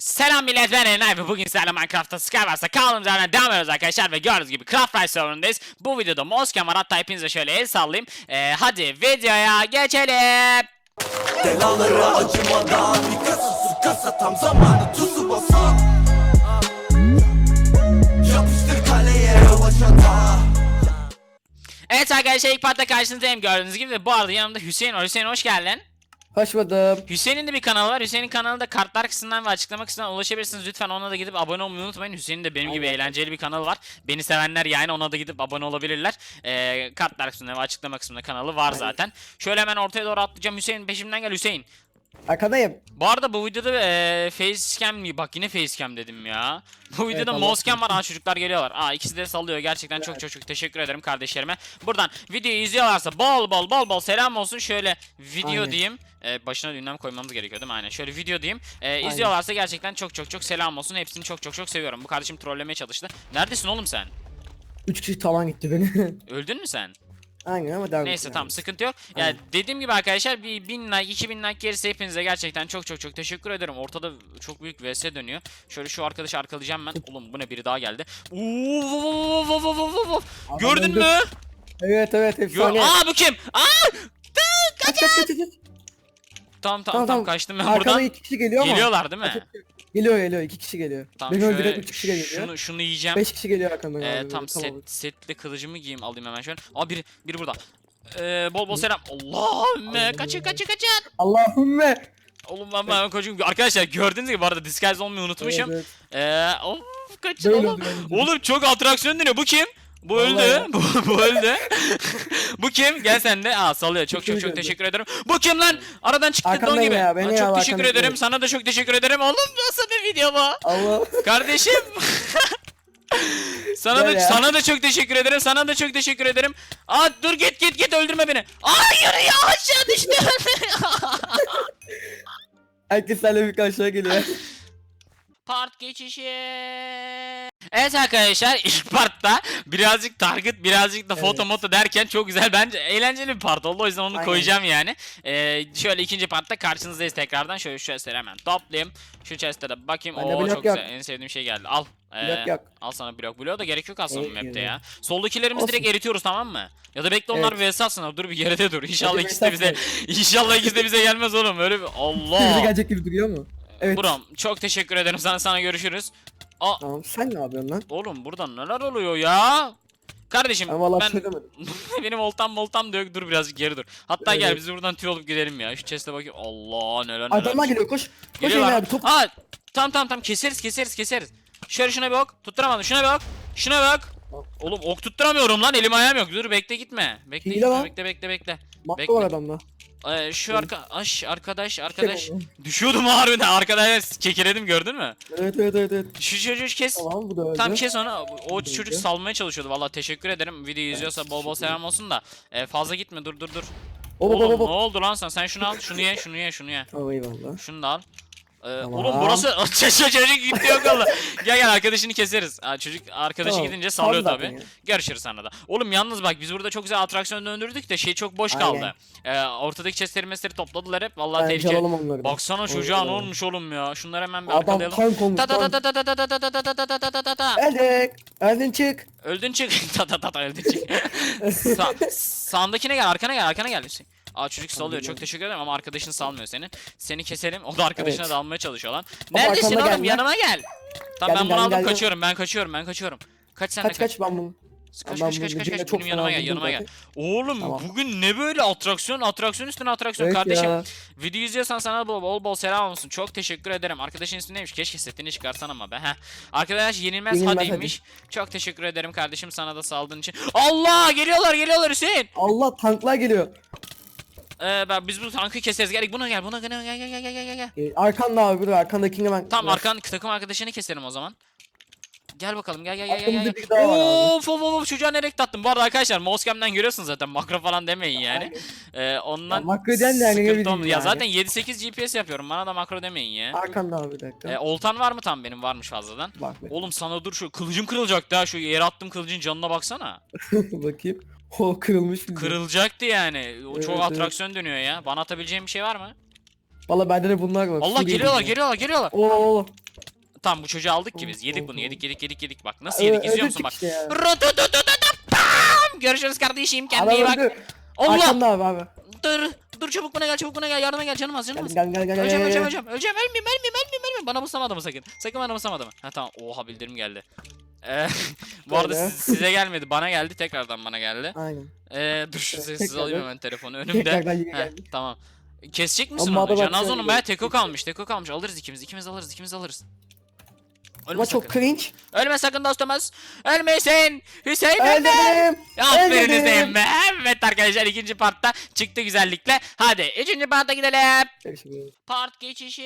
Selam millet ben Erenay ve bugün sizlerle Minecraft'ta Skywars'a kaldığımız yerden devam ediyoruz arkadaşlar ve gördüğünüz gibi Craft Rice serverındayız. Bu videoda Moskem var hatta hepinize şöyle el sallayayım. Ee, hadi videoya geçelim. Belaları acımadan Bir kasası kasa tam zamanı tuzu basan Yapıştır kaleye yavaş ata Evet arkadaşlar ilk partta karşınızdayım gördüğünüz gibi bu arada yanımda Hüseyin var. Hüseyin hoş geldin. Buldum. Hüseyin'in de bir kanalı var. Hüseyin'in kanalında kartlar kısmından ve açıklama kısmından ulaşabilirsiniz. Lütfen ona da gidip abone olmayı unutmayın. Hüseyin'in de benim gibi eğlenceli bir kanalı var. Beni sevenler yani ona da gidip abone olabilirler. Ee, kartlar kısmında ve açıklama kısmında kanalı var zaten. Şöyle hemen ortaya doğru atlayacağım. Hüseyin peşimden gel Hüseyin. Arkadayım. Bu arada bu videoda e, facecam mi? Bak yine facecam dedim ya. Bu videoda Allah moscam var. Aa çocuklar geliyorlar. Aa ikisi de sallıyor. Gerçekten çok çok çok teşekkür ederim kardeşlerime. Buradan videoyu izliyorlarsa bol bol bol bol selam olsun. Şöyle video Aynen. diyeyim. E, başına ünlem koymamız gerekiyor değil mi? Aynen. Şöyle video diyeyim. E, izliyorlarsa gerçekten çok çok çok selam olsun. Hepsini çok çok çok seviyorum. Bu kardeşim trollemeye çalıştı. Neredesin oğlum sen? Üç kişi tavan gitti beni. Öldün mü sen? Aynen ama devam Neyse tamam sıkıntı yok. Ya Aynen. dediğim gibi arkadaşlar bir 1000 like 2000 like gerisi hepinize gerçekten çok çok çok teşekkür ederim. Ortada çok büyük vs dönüyor. Şöyle şu arkadaşı arkalayacağım ben. Oğlum bu ne biri daha geldi. Gördün mü? Evet evet Gör efsane. Aa bu kim? Aa! kaç kaç kaç kaç. Tamam tamam Tamam, kaçtım ben Arkada buradan. iki kişi geliyor ama. Geliyorlar değil mi? Geliyor geliyor iki kişi geliyor. Tamam Beni şöyle üç kişi geliyor. şunu şunu yiyeceğim. Beş kişi geliyor arkamdan Ee, abi. tam Tamam. set setli kılıcımı giyeyim alayım hemen şöyle. Aa biri biri burada. Ee, bol bol selam. Allahümme kaçın kaçın kaçın. Allahümme. Oğlum ben ben koçum. Arkadaşlar gördüğünüz gibi bu arada disguise olmayı unutmuşum. Evet, Ee, of kaçın Böyle oğlum. Oğlum çok atraksiyon dönüyor. Bu kim? Bu Vallahi öldü. ya. Bu, bu öldü. bu kim? Gel sen de. Aa sallıyor. Çok çok çok teşekkür ederim. Bu kim lan? Aradan çıktı don Arkandayım gibi. ya, beni Aa, ya, çok teşekkür arkandayım. ederim. Sana da çok teşekkür ederim. Oğlum nasıl bir video bu? Allah. Kardeşim. sana da Gel ya. sana da çok teşekkür ederim. Sana da çok teşekkür ederim. Aa dur git git git öldürme beni. Hayır ya aşağı düştü. Herkes seninle bir aşağı geliyor. Part geçişi. Evet arkadaşlar ilk partta birazcık target birazcık da foto Evet. moto derken çok güzel bence eğlenceli bir part oldu o yüzden onu Aynen. koyacağım yani. Ee, şöyle ikinci partta karşınızdayız tekrardan şöyle şu chestleri hemen toplayayım. Şu chestlere de bakayım. Bende Oo çok yok. güzel en sevdiğim şey geldi al. Ee, Blok yok. Al sana blok. Bloğa da gerek yok aslında Evet, map'te yok. ya. Soldakilerimizi Olsun. direkt eritiyoruz tamam mı? Ya da bekle onlar Evet. vs atsınlar. Dur bir geride dur. İnşallah Hadi ikisi de bize İnşallah ikisi de bize gelmez oğlum. Öyle bir Bize Allah. gelecek gibi duruyor mu? Evet. Buram çok teşekkür ederim sana sana görüşürüz. Aa Tamam sen ne yapıyorsun lan? Oğlum burada neler oluyor ya? Kardeşim Ben valla ben söylemedim. benim oltam voltam diyor dur birazcık geri dur. Hatta gel Evet. biz buradan tüy olup gidelim ya. Şu chest'e bakayım. Allah neler neler. Adamlar geliyor koş. Koş Geliyorlar. Emre abi top. Aa tamam tamam tamam keseriz keseriz keseriz. Şöyle şuna bir ok. Tutturamadım. Şuna bir ok. Şuna bir ok. Oğlum ok tutturamıyorum lan. Elim ayağım yok. Dur bekle gitme. Bekle Hile gitme. lan. Bekle bekle bekle. Makro bekle. var adamda. Ee, şu arka aş arkadaş arkadaş Şey düşüyordum harbiden arkadaş kekeledim gördün mü? Evet evet evet evet. Şu çocuğu kes. Tamam bu da öldü. Tam kes onu. O Öldü. çocuk salmaya çalışıyordu. Vallahi teşekkür ederim. Videoyu izliyorsa bol bol selam olsun da. E, fazla gitme dur dur dur. Oğlum oba ne oldu lan sen? Sen şunu al. Şunu ye, şunu ye, şunu ye. Oh eyvallah. Şunu da al. Ee, Tamam. Oğlum burası çocuk çocuk gitti yok Allah. gel gel arkadaşını keseriz. Aa, çocuk arkadaşı Tamam, gidince sallıyor kaldı tabi. zaten ya. Görüşürüz sana da. Oğlum yalnız bak biz burada çok güzel atraksiyon döndürdük de şey çok boş kaldı. Ee, ortadaki chestleri mesleri topladılar hep. Vallahi Bence tehlikeli. alalım onları. da. Baksana çocuğa ne olmuş oğlum ya. Şunları hemen bir Adam arkalayalım. tank olmuş. Ta ta ta tank. ta ta ta ta ta ta ta ta ta ta ta ta ta. Öldün çık. Öldün çık. ta ta ta ta öldün çık. Sa sağındakine gel arkana gel arkana gel. Aa çocuk salıyor çok teşekkür ederim ama arkadaşın salmıyor seni. Seni keselim o da arkadaşına Evet. da almaya çalışıyor lan. Neredesin arkama oğlum gel lan. yanıma gel. Tamam ben bunu geldim, aldım geldim. kaçıyorum ben kaçıyorum ben kaçıyorum. Kaç sen de Kaç kaç. kaç ben bunu. Kaç Ben kaç bunu kaç kaç kaç çok benim yanıma gel yanıma gel. Oğlum Tamam. bugün ne böyle atraksiyon atraksiyon üstüne atraksiyon kardeşim. ya. Video izliyorsan sana bol bol bol selam olsun. Çok teşekkür ederim. Arkadaşın ismi neymiş? Keşke setini çıkarsan ama be. Heh. Arkadaş yenilmez, Yenilmez hadiymiş. Çok teşekkür ederim kardeşim sana da saldığın için. Allah geliyorlar geliyorlar Hüseyin. Allah tanklar geliyor. Ee, ben, biz bu tankı keseriz. Gel buna gel buna gel gel gel gel gel gel gel. Ee, arkanda abi dur arkandakini ben. Tamam arkan takım arkadaşını keselim o zaman. Gel bakalım gel gel gel gel. Arkamızda gel. bir daha var abi. Of of of çocuğa nereye tattım. Bu arada arkadaşlar Moscam'dan görüyorsunuz zaten makro falan demeyin yani. Ee, ondan Ya makro diyen de yani ne sıkıntı olmadı. Ya yani. zaten 7-8 GPS yapıyorum. Bana da makro demeyin ya. Arkanda abi bir dakika. Ee, oltan var mı tam benim varmış fazladan. Bak be. Oğlum sana dur şu kılıcım kırılacaktı ha şu yere attım kılıcın canına baksana. Bakayım. O kırılmış. bir Kırılacaktı yani. O Evet, çok evet. atraksiyon dönüyor ya. Bana atabileceğin bir şey var mı? Valla bende de bunlar var. Allah Su geliyorlar geliyor. geliyorlar geliyorlar. Oo oo. Tamam bu çocuğu aldık ki biz. Yedik bunu yedik yedik yedik yedik. Bak nasıl Ö- yedik izliyor öldürdük musun bak. işte ya. Rutututututum. Görüşürüz kardeşim kendine iyi Adam bak. öldü. Allah. Arkanda abi abi. Dur. Dur çabuk buna gel çabuk buna gel yardıma gel canım az canım Gel az. gel gel gel gel. Öleceğim gel, öleceğim öleceğim. Öleceğim ölmeyeyim ölmeyeyim ölmeyeyim ölmeyeyim. Bana muslamadı mı sakın. Sakın bana muslamadı mı? Ha tamam. Oha bildirim geldi. Ee, bu arada Böyle. siz- size gelmedi. Bana geldi. Tekrardan bana geldi. Aynen. Ee, dur şu sessiz tekrardan. alayım hemen telefonu önümde. Tekrardan yine Heh, geldi. tamam. Kesecek misin Ama onu? adam Canaz aksiyona onun baya teko kalmış. Teko kalmış. Alırız ikimiz. İkimiz alırız. ikimiz alırız. Ölme Ama çok cringe. Ölme sakın dostumuz. Ölmesin. Hüseyin ölme. Öldürdüm. Aferin. Hüseyin be. Evet arkadaşlar ikinci partta çıktı güzellikle. Hadi üçüncü parta gidelim. Görüşürüz. Part geçişi.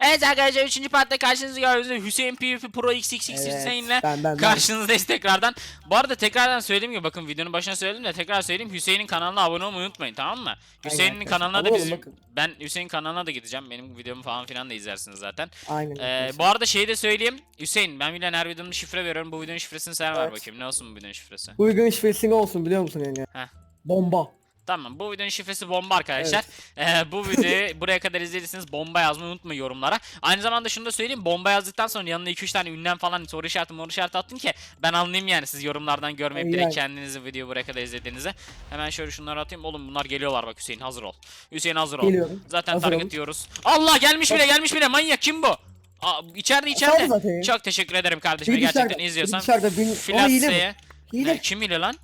Evet arkadaşlar 3. partta karşınızda gördüğünüz Hüseyin PvP Pro XXX Hüseyin'le ben ben ben. karşınızdayız tekrardan. Bu arada tekrardan söylediğim gibi bakın videonun başına söyledim de tekrar söyleyeyim Hüseyin'in kanalına abone olmayı unutmayın tamam mı? Hüseyin'in arkadaşlar, kanalına da bizim bakın. ben Hüseyin kanalına da gideceğim. Benim videomu falan filan da izlersiniz zaten. Aynen. Ee, arkadaşlar. bu arada şeyi de söyleyeyim. Hüseyin ben bile her videonun şifre veriyorum. Bu videonun şifresini sen ver Evet. bakayım. Ne olsun bu videonun şifresi? Bu uygun şifresi ne olsun biliyor musun yani? Heh. Bomba. Tamam bu videonun şifresi bomba arkadaşlar. Ee, bu videoyu buraya kadar izlediyseniz bomba yazmayı unutmayın yorumlara. Aynı zamanda şunu da söyleyeyim bomba yazdıktan sonra yanına 2-3 tane ünlem falan soru işareti soru işareti attın ki ben anlayayım yani siz yorumlardan görmeyip direkt Yani. kendinizi videoyu buraya kadar izlediğinizi. Hemen şöyle şunları atayım. Oğlum bunlar geliyorlar bak Hüseyin hazır ol. Hüseyin hazır ol. Geliyorum. Zaten Hazırım. target diyoruz. Allah gelmiş bile gelmiş bile manyak kim bu? Aa, içeride içeride. zaten. Çok teşekkür ederim kardeşim gerçekten dışarıda, izliyorsan. dışarıda, bir- Ama hile mi? Filatseye. Hile. Ne, kim hile lan?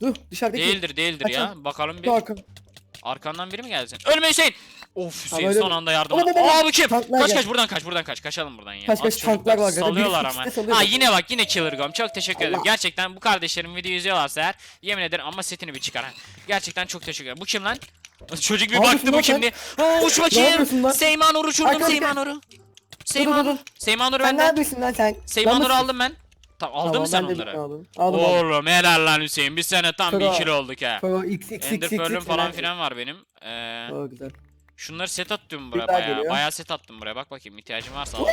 Dur dışarıdaki. Değildir değildir ya. Kaçın. Bakalım bir. Dur arka. Arkandan biri mi geldi senin? Ölme Hüseyin! Of Hüseyin öyle son anda yardım. Ne demek? Aa bu kim? Tanklar Kaç gel. kaç buradan kaç buradan kaç. Kaçalım buradan ya. Kaç, kaç, Az tanklar var. Salıyorlar ama. ikisi de salıyor Ha yine bak yine Killer Gom. Çok teşekkür ederim. Allah. Gerçekten bu kardeşlerim video izliyorlarsa eğer yemin ederim ama setini bir çıkar. ha. Gerçekten çok teşekkür ederim. Bu kim lan? Çocuk bir Ne baktı yapıyorsun bu lan kim sen? diye. Aa uç bakayım. yapıyorsun lan? Seymanur uçurdum Arkadaşlar. Seymanur'u. Seymanur. dur. Seymanur Sen ne bende. yapıyorsun lan sen? Seymanur'u Lan aldım ben. Tamam aldın mı sen ben de onları? bir aldım. Aldım aldım. Oğlum helal lan Hüseyin. Biz sene tam bir Pro. kilo olduk ha. Pro x x Ender x x Pearl'üm x falan falan. filan var benim. Ee, Oo güzel. şunları set attım buraya Güzel bayağı. geliyor. Bayağı set attım buraya. Bak bakayım ihtiyacım varsa al.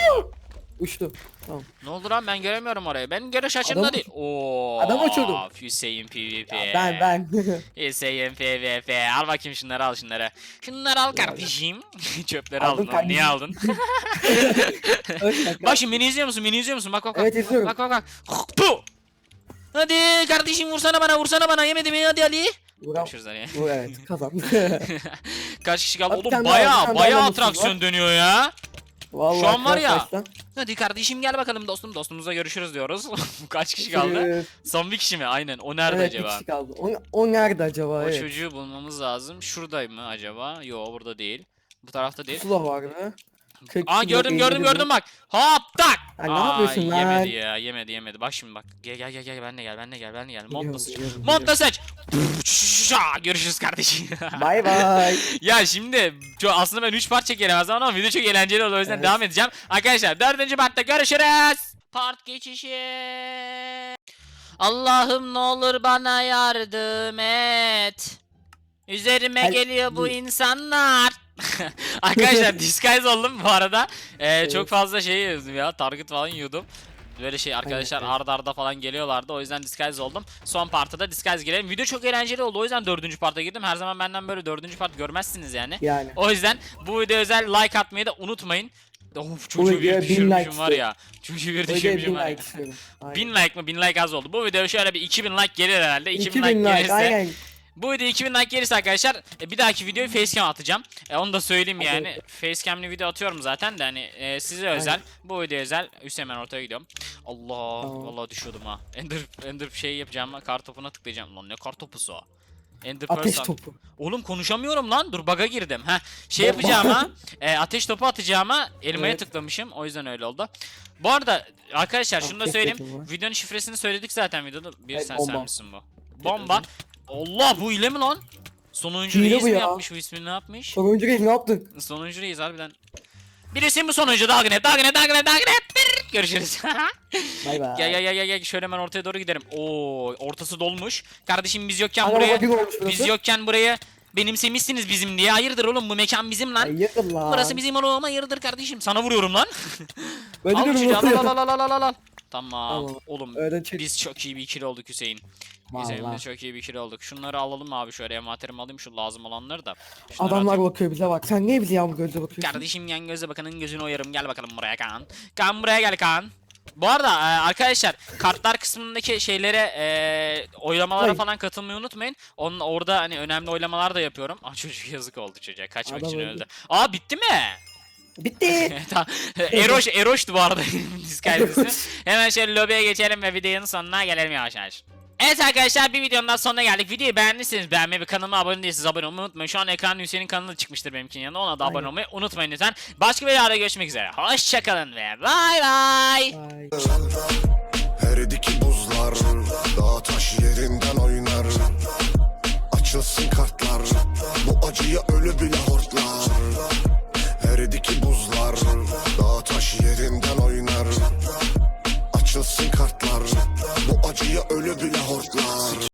Uçtu. Tamam. ne oldu lan ben göremiyorum orayı. Benim görüş açımda Adam- değil. Oo. Adam uçurdu. Hüseyin PvP. Ya ben ben. Hüseyin PvP. Al bakayım şunları al şunları. Şunları al kardeşim. Çöpleri Aldım aldın. Niye aldın? Bak şimdi beni izliyor musun? Beni izliyor musun? Bak bak bak. Evet izliyorum. Bak bak bak. Puh! Hadi kardeşim vursana bana vursana bana yemedi mi hadi Ali. Vuram. Görüşürüz Ali. Bu evet kazan. Kaç kişi kaldı? Abi Oğlum baya baya atraksiyon dönüyor ya. Vallahi Şu an var ya. arkadaşlar, Hadi kardeşim gel bakalım dostum. Dostumuzla görüşürüz diyoruz. Kaç kişi kaldı? Son bir kişi mi? Aynen. O nerede evet, acaba? kişi kaldı. O, o nerede acaba? O evet. çocuğu bulmamız lazım. Şuradayım mı acaba? Yo burada değil. Bu tarafta değil. Pusula vardı. Kırk Aa gördüm gördüm gördüm bak. Hop tak. Ya ne yapıyorsun lan? Yemedi ya yemedi yemedi. Bak şimdi bak. Gel gel gel gel ben de gel ben de gel ben de gel. Montla Biliyorum, seç. Montla seç. Görüşürüz kardeşim. Bay bay. ya şimdi aslında ben 3 part zaman ama video çok eğlenceli oldu o yüzden Evet. devam edeceğim. Arkadaşlar 4. partta görüşürüz. Part geçişi. Allah'ım ne olur bana yardım et. Üzerime Hel- geliyor bu insanlar. Arkadaşlar disguise oldum bu arada. Ee, Çok fazla şey yazdım ya. Target falan yiyordum. Böyle şey arkadaşlar evet. arda arda falan geliyorlardı. O yüzden disguise oldum. Son partta da disguise girelim. Video çok eğlenceli oldu. O yüzden dördüncü parta girdim. Her zaman benden böyle dördüncü part görmezsiniz yani. Yani. O yüzden bu video özel like atmayı da unutmayın. Of çocuğu bir bin like düşürmüşüm var ya. Çocuğu bir düşürmüşüm bin var ya. like. 1000 like mı? 1000 like az oldu. Bu video şöyle bir 2000 like gelir herhalde. 2000, 2000 like, like gelirse. aynen. Bu video 2000 like gelirse arkadaşlar e, bir dahaki videoyu facecam atacağım. E, onu da söyleyeyim yani. Facecam'li video atıyorum zaten de hani e, size özel. Bu video özel. Hüseyin ben ortaya gidiyorum. Allah vallahi düşüyordum ha. Ender Ender şey yapacağım. Kar topuna tıklayacağım. Lan ne kar topusu o? Ender Ateş Pearl- topu. Oğlum konuşamıyorum lan. Dur baga girdim. Ha şey yapacağıma e, ateş topu atacağıma elmaya Evet. tıklamışım. O yüzden öyle oldu. Bu arada arkadaşlar şunu da Ateş söyleyeyim. topu. Videonun şifresini söyledik zaten videoda. Bir sen bomba. sen misin bu? Bomba. Allah bu ile mi lan? Sonuncu Hile reis bu mi ya. yapmış bu ismini ne yapmış? Sonuncu reis ne yaptın? Sonuncu reis harbiden. Birisi bu sonuncu dalgın et dalgın et dalgın et dalgın et. Görüşürüz. Bay bay. gel gel gel gel gel şöyle hemen ortaya doğru gidelim. Oo ortası dolmuş. Kardeşim biz yokken Ana buraya olmuş burası. biz yokken burayı benimsemişsiniz bizim diye. Hayırdır oğlum bu mekan bizim lan. Hayırdır lan. Burası bizim oğlum hayırdır kardeşim. Sana vuruyorum lan. Ben de al diyorum çocuğu al nasıl al al al al al al. Tamam. Oğlum Öyle çek. biz çok iyi bir ikili olduk Hüseyin. Vallahi. biz çok iyi bir ikili olduk. Şunları alalım abi şöyle envanterimi alayım şu lazım olanları da. Şunları Adamlar atayım. bakıyor bize bak. Sen niye bize yağmur gözle bakıyorsun? Kardeşim yan göze bakanın gözünü oyarım. Gel bakalım buraya Kaan. Kaan buraya gel Kaan. Bu arada e, arkadaşlar kartlar kısmındaki şeylere e, oylamalara Hayır. falan katılmayı unutmayın. Onun orada hani önemli oylamalar da yapıyorum. Aa çocuk yazık oldu çocuğa. Kaçmak Adam için öldü. öldü. Aa bitti mi? Bitti. tamam. Eroş, Eroş'tu bu arada Discord'isi. Hemen şöyle lobiye geçelim ve videonun sonuna gelelim yavaş yavaş. Evet arkadaşlar bir videonun daha sonuna geldik. Videoyu beğendiyseniz beğenmeyi ve kanalıma abone değilseniz abone olmayı unutmayın. Şu an ekran Hüseyin'in kanalı çıkmıştır benimkinin yanında. Ona da abone Aynen. olmayı unutmayın lütfen. Başka bir videoda görüşmek üzere. Hoşçakalın ve bay bay.